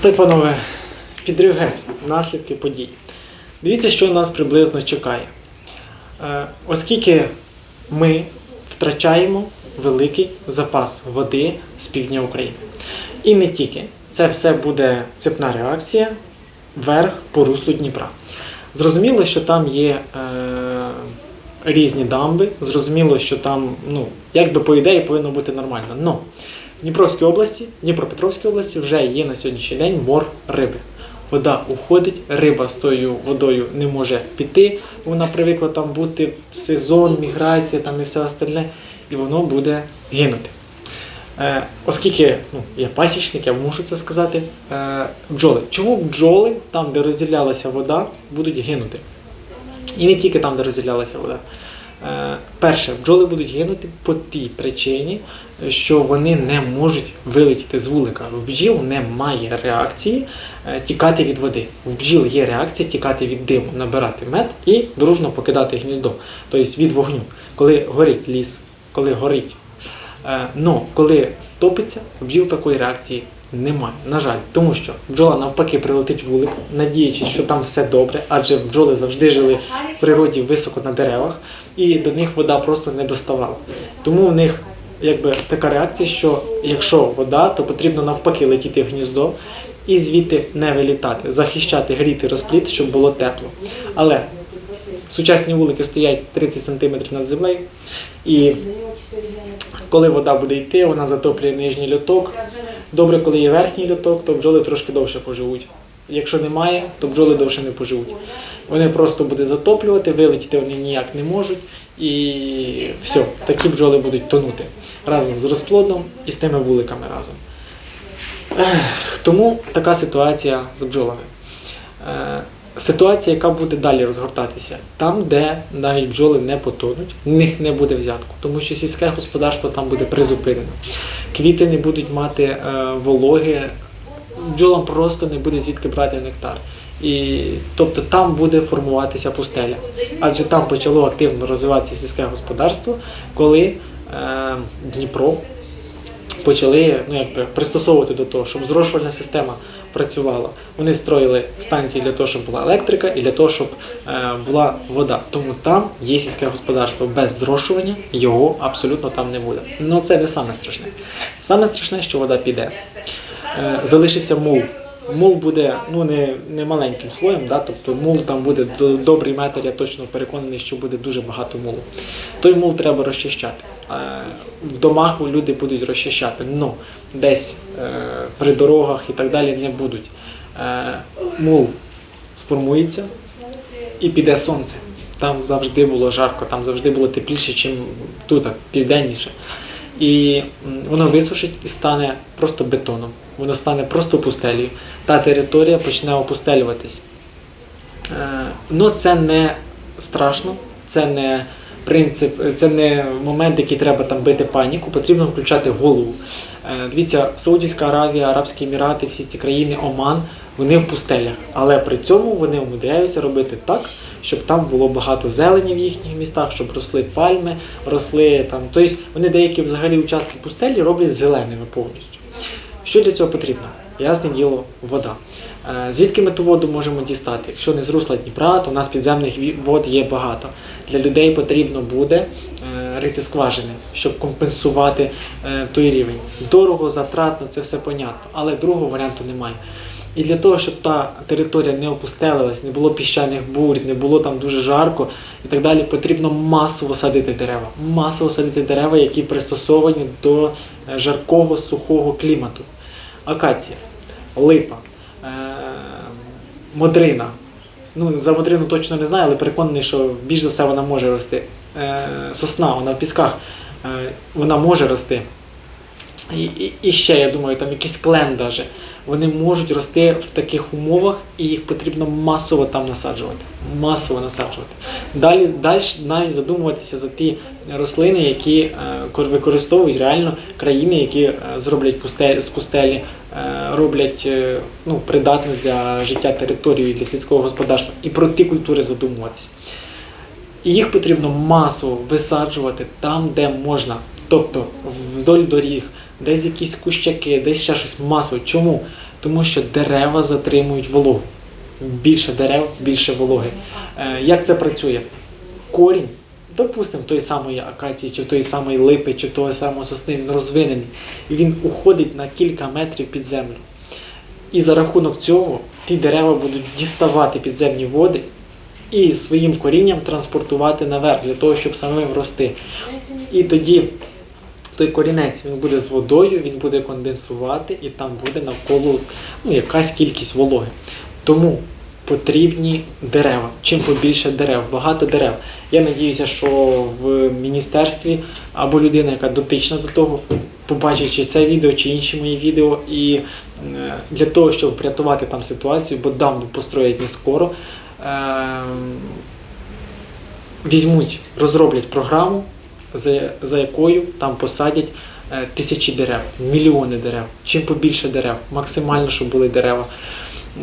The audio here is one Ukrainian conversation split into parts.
Так, панове, підрив ГЕС, наслідки подій. Дивіться, що нас приблизно чекає. Е, Оскільки ми втрачаємо великий запас води з півдня України. І не тільки. Це все буде цепна реакція вверх по руслу Дніпра. Зрозуміло, що там є е, різні дамби, зрозуміло, що там, ну, якби по ідеї повинно бути нормально. Но в Дніпровській області, Дніпропетровській області вже є на сьогоднішній день мор риби. Вода уходить, риба з тою водою не може піти. Вона привикла там бути сезон, міграція там і все остальне, і воно буде гинути. Е, оскільки ну, я пасічник, я мушу це сказати. Е, бджоли. Чому бджоли, там, де розділялася вода, будуть гинути? І не тільки там, де розділялася вода. Е, перше, бджоли будуть гинути по тій причині, що вони не можуть вилетіти з вулика. В бджіл немає реакції е, тікати від води. В бджіл є реакція тікати від диму, набирати мед і дружно покидати гніздо, тобто від вогню. Коли горить ліс, коли горить. Е, Но коли топиться, бджіл такої реакції немає. На жаль, тому що бджола навпаки прилетить в вулик, надіючись, що там все добре, адже бджоли завжди жили в природі високо на деревах, і до них вода просто не доставала. Тому в них якби така реакція, що якщо вода, то потрібно навпаки летіти в гніздо і звідти не вилітати, захищати, гріти розплід, щоб було тепло. Але сучасні вулики стоять 30 см над землею, і коли вода буде йти, вона затоплює нижній льоток. Добре, коли є верхній льоток, то бджоли трошки довше поживуть. Якщо немає, то бджоли довше не поживуть. Вони просто буде затоплювати, вилетіти вони ніяк не можуть. І все, такі бджоли будуть тонути разом з розплодом і з тими вуликами разом. Тому така ситуація з бджолами. Е, Ситуація, яка буде далі розгортатися, там, де навіть бджоли не потонуть, в них не буде взятку, тому що сільське господарство там буде призупинено. Квіти не будуть мати е, вологи, бджолам просто не буде звідки брати нектар. І, тобто там буде формуватися пустеля. Адже там почало активно розвиватися сільське господарство, коли е, Дніпро почали ну, якби, пристосовувати до того, щоб зрошувальна система працювала. Вони строїли станції для того, щоб була електрика і для того, щоб е, була вода. Тому там є сільське господарство без зрошування, його абсолютно там не буде. Ну це не саме страшне. Саме страшне, що вода піде. Е, залишиться мул. Мул буде ну не, не маленьким слоєм, да? тобто мул там буде до- добрий метр, я точно переконаний, що буде дуже багато мулу. Той мул треба розчищати. Е, В домах люди будуть розчищати, но десь е, при дорогах і так далі не будуть. Е, Мул сформується і піде сонце. Там завжди було жарко, там завжди було тепліше, ніж тут, південніше. І воно висушить і стане просто бетоном. Воно стане просто пустелею. Та територія почне опустелюватись. Ну, це не страшно, це не принцип, це не момент, який треба там бити паніку, потрібно включати голову. Е, Дивіться, Саудівська Аравія, Арабські Емірати, всі ці країни, Оман, вони в пустелях, але при цьому вони умудряються робити так, щоб там було багато зелені в їхніх містах, щоб росли пальми, росли там. Тобто вони деякі взагалі участки пустелі роблять зеленими повністю. Що для цього потрібно? Ясне діло, вода. Е, Звідки ми ту воду можемо дістати? Якщо не з русла Дніпра, то у нас підземних вод є багато. Для людей потрібно буде е, рити скважини, щоб компенсувати е, той рівень. Дорого, затратно, це все понятно, але другого варіанту немає. І для того, щоб та територія не опустелилась, не було піщаних бурь, не було там дуже жарко і так далі, потрібно масово садити дерева. Масово садити дерева, які пристосовані до жаркого, сухого клімату. Акація, липа, модрина. Ну, за модрину точно не знаю, але переконаний, що більш за все вона може рости. Е- сосна, вона в пісках, е- вона може рости. І, і, і ще, я думаю, там якийсь клен даже. Вони можуть рости в таких умовах, і їх потрібно масово там насаджувати. Масово насаджувати. Далі, далі навіть задумуватися за ті рослини, які е, використовують реально країни, які е, зроблять пустель, з пустелі, е, роблять е, ну, придатну для життя територію для сільського господарства. І про ті культури задумуватися. І їх потрібно масово висаджувати там, де можна. Тобто вдоль доріг, десь якісь кущаки, десь ще щось масово. Чому? Тому що дерева затримують вологу. Більше дерев, більше вологи. Е, Як це працює? Корінь, допустимо, тої самої акації, чи тої самої липи, чи того самого сосни, він розвинений. І він уходить на кілька метрів під землю. І за рахунок цього ті дерева будуть діставати підземні води і своїм корінням транспортувати наверх для того, щоб самим рости. І тоді той корінець він буде з водою, він буде конденсувати, і там буде навколо ну, якась кількість вологи. Тому потрібні дерева. Чим побільше дерев, багато дерев. Я надіюся, що в міністерстві або людина, яка дотична до того, побачить чи це відео, чи інші мої відео, і е, для того, щоб врятувати там ситуацію, бо дамбу построять не скоро. е, Візьмуть, розроблять програму, за, за якою там посадять е, тисячі дерев, мільйони дерев. Чим побільше дерев, максимально, щоб були дерева,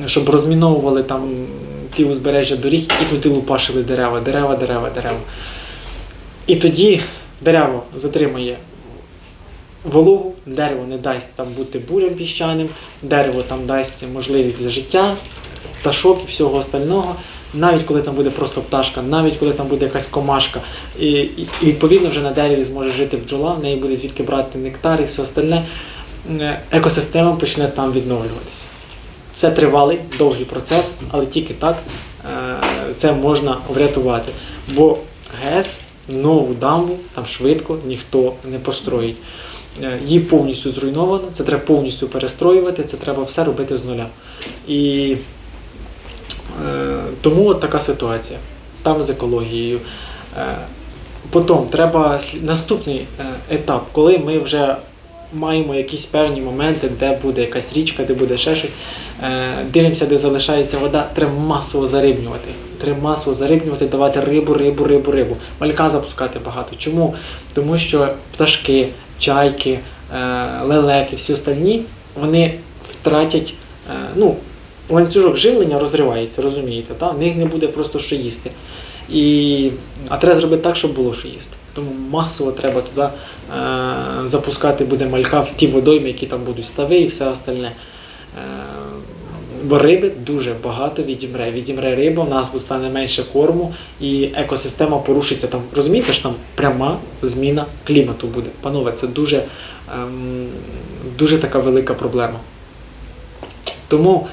щоб розміновували там ті узбережжя доріг і туди лупашили дерева, дерева, дерева, дерева. І тоді дерево затримає вологу, дерево не дасть там бути бурям піщаним, дерево там дасть можливість для життя, пташок і всього остального. Навіть коли там буде просто пташка, навіть коли там буде якась комашка, і, і відповідно вже на дереві зможе жити бджола, в неї буде звідки брати нектар і все остальне, екосистема почне там відновлюватися. Це тривалий, довгий процес, але тільки так е, це можна врятувати. Бо ГЕС нову дамбу там швидко ніхто не построїть. Е, Її повністю зруйновано, це треба повністю перестроювати, це треба все робити з нуля. І тому от така ситуація. Там з екологією. Е, Потім треба наступний е, етап, коли ми вже маємо якісь певні моменти, де буде якась річка, де буде ще щось. Е, Дивимося, де залишається вода, треба масово зарибнювати. Треба масово зарибнювати, давати рибу, рибу, рибу, рибу. Малька запускати багато. Чому? Тому що пташки, чайки, е, лелеки, всі остальні, вони втратять, е, ну, ланцюжок живлення розривається, розумієте, та? в них не буде просто що їсти. І, а треба зробити так, щоб було що їсти. Тому масово треба туди е, запускати буде малька в ті водойми, які там будуть стави і все остальне. Е, бо риби дуже багато відімре. Відімре риба, в нас стане менше корму, і екосистема порушиться там. Розумієте, що там пряма зміна клімату буде. Панове, це дуже, ем, дуже така велика проблема. Тому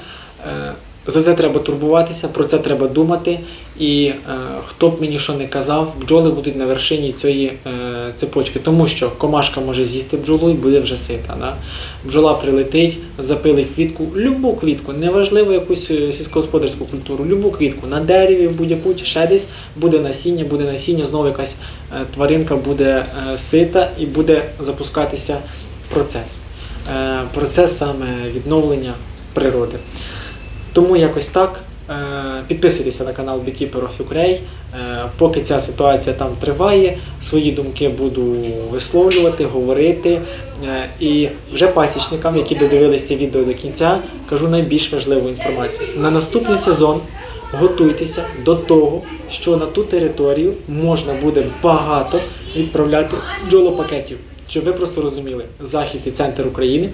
за це треба турбуватися, про це треба думати. І е, хто б мені що не казав, бджоли будуть на вершині цієї е, цепочки, тому що комашка може з'їсти бджолу і буде вже сита. Да? Бджола прилетить, запилить квітку, любу квітку, неважливо якусь е, сільськогосподарську культуру, любу квітку на дереві, в будь-яку чи ще десь буде насіння, буде насіння, знову якась е, тваринка буде е, сита і буде запускатися процес. Е, процес саме відновлення природи. Тому якось так. Е, Підписуйтеся на канал Beekeeper of Ukraine. Е, Поки ця ситуація там триває, свої думки буду висловлювати, говорити. Е, І вже пасічникам, які додивилися відео до кінця, кажу найбільш важливу інформацію. На наступний сезон готуйтеся до того, що на ту територію можна буде багато відправляти бджолопакетів. Щоб ви просто розуміли, захід і центр України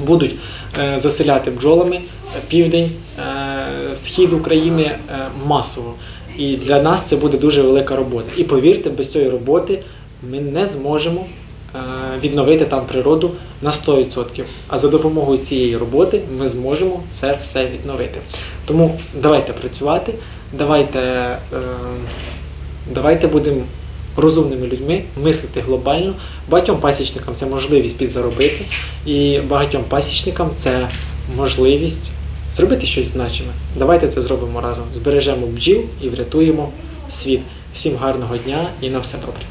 будуть е, заселяти бджолами е, південь, е, схід України масово. І для нас це буде дуже велика робота. І повірте, без цієї роботи ми не зможемо відновити там природу на 100%. А за допомогою цієї роботи ми зможемо це все відновити. Тому давайте працювати, давайте, давайте будемо розумними людьми, мислити глобально. Багатьом пасічникам це можливість підзаробити, і багатьом пасічникам це можливість зробити щось значиме. Давайте це зробимо разом. Збережемо бджіл і врятуємо світ. Всім гарного дня і на все добре.